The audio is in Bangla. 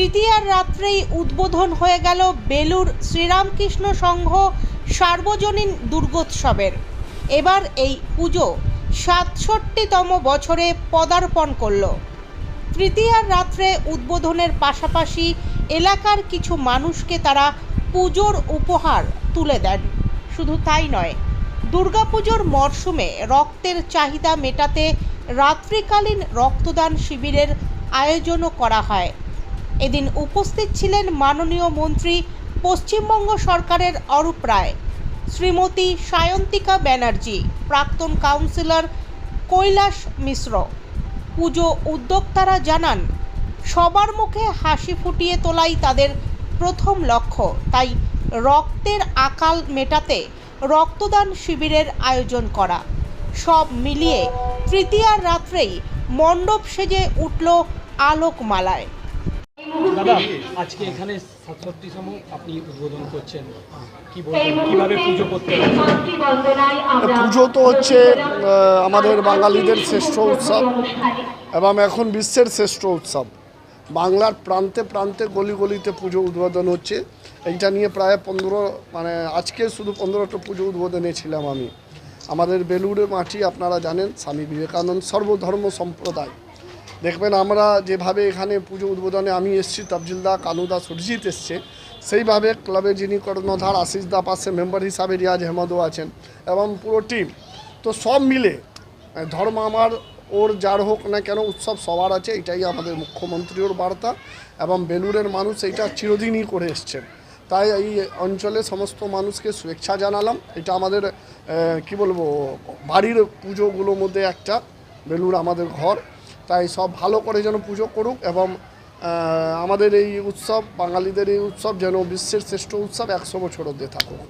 তৃতীয়ার রাত্রেই উদ্বোধন হয়ে গেল বেলুর শ্রীরামকৃষ্ণ সংঘ সার্বজনীন দুর্গোৎসবের। এবার এই পুজো সাতষট্টিতম বছরে পদার্পণ করল। তৃতীয়ার রাত্রে উদ্বোধনের পাশাপাশি এলাকার কিছু মানুষকে তারা পুজোর উপহার তুলে দেন। শুধু তাই নয়, দুর্গাপুজোর মরশুমে রক্তের চাহিদা মেটাতে রাত্রিকালীন রক্তদান শিবিরের আয়োজনও করা হয়। এদিন উপস্থিত ছিলেন মাননীয় মন্ত্রী পশ্চিমবঙ্গ সরকারের অরূপ রায়, শ্রীমতী সায়ন্তিকা ব্যানার্জি, প্রাক্তন কাউন্সিলর কৈলাস মিশ্র। পুজো উদ্যোক্তারা জানান, সবার মুখে হাসি ফুটিয়ে তোলাই তাদের প্রথম লক্ষ্য। তাই রক্তের আকাল মেটাতে রক্তদান শিবিরের আয়োজন করা। সব মিলিয়ে তৃতীয়ার রাত্রেই মণ্ডপ সেজে উঠল আলোকমালায়। দাদা আজকে এখানে সাতষট্টিতম আপনি উদ্বোধন করছেন। কি বলবেন? কীভাবে পুজো করতে পুজো তো হচ্ছে আমাদের বাঙালিদের শ্রেষ্ঠ উৎসব এবং এখন বিশ্বের শ্রেষ্ঠ উৎসব। বাংলার প্রান্তে প্রান্তে গলি গলিতে পুজো উদ্বোধন হচ্ছে। এইটা নিয়ে প্রায় পনেরো মানে আজকে শুধু পনেরোটা পুজো উদ্বোধনে ছিলাম আমি। আমাদের বেলুড়ের মাটি আপনারা জানেন স্বামী বিবেকানন্দ সর্বধর্ম সম্প্রদায়। দেখবেন আমরা যেভাবে এখানে পুজো উদ্বোধনে আমি এসেছি তবজিলদা কানুদা সুরজিৎ এসছে। সেইভাবে ক্লাবের যিনি কর্ণধার, আশিস দা পাশে মেম্বার হিসাবে রিয়াজ আহমদও আছেন এবং পুরো টিম তো সব মিলে ধর্ম আমার, ওর যার হোক না কেন উৎসব সবার আছে, এটাই আমাদের মুখ্যমন্ত্রীর বার্তা এবং বেলুরের মানুষ এইটা চিরদিনই করে এসছেন। তাই এই অঞ্চলে সমস্ত মানুষকে শুভেচ্ছা জানালাম। এটা আমাদের কি বলব, বাড়ির পুজোগুলোর মধ্যে একটা বেলুর আমাদের ঘর। তাই সব ভালো করে যেন পুজো করুক এবং আমাদের এই উৎসব, বাঙালিদের এই উৎসব যেন বিশ্বের শ্রেষ্ঠ উৎসব একশো বছর অব্দি থাকুক।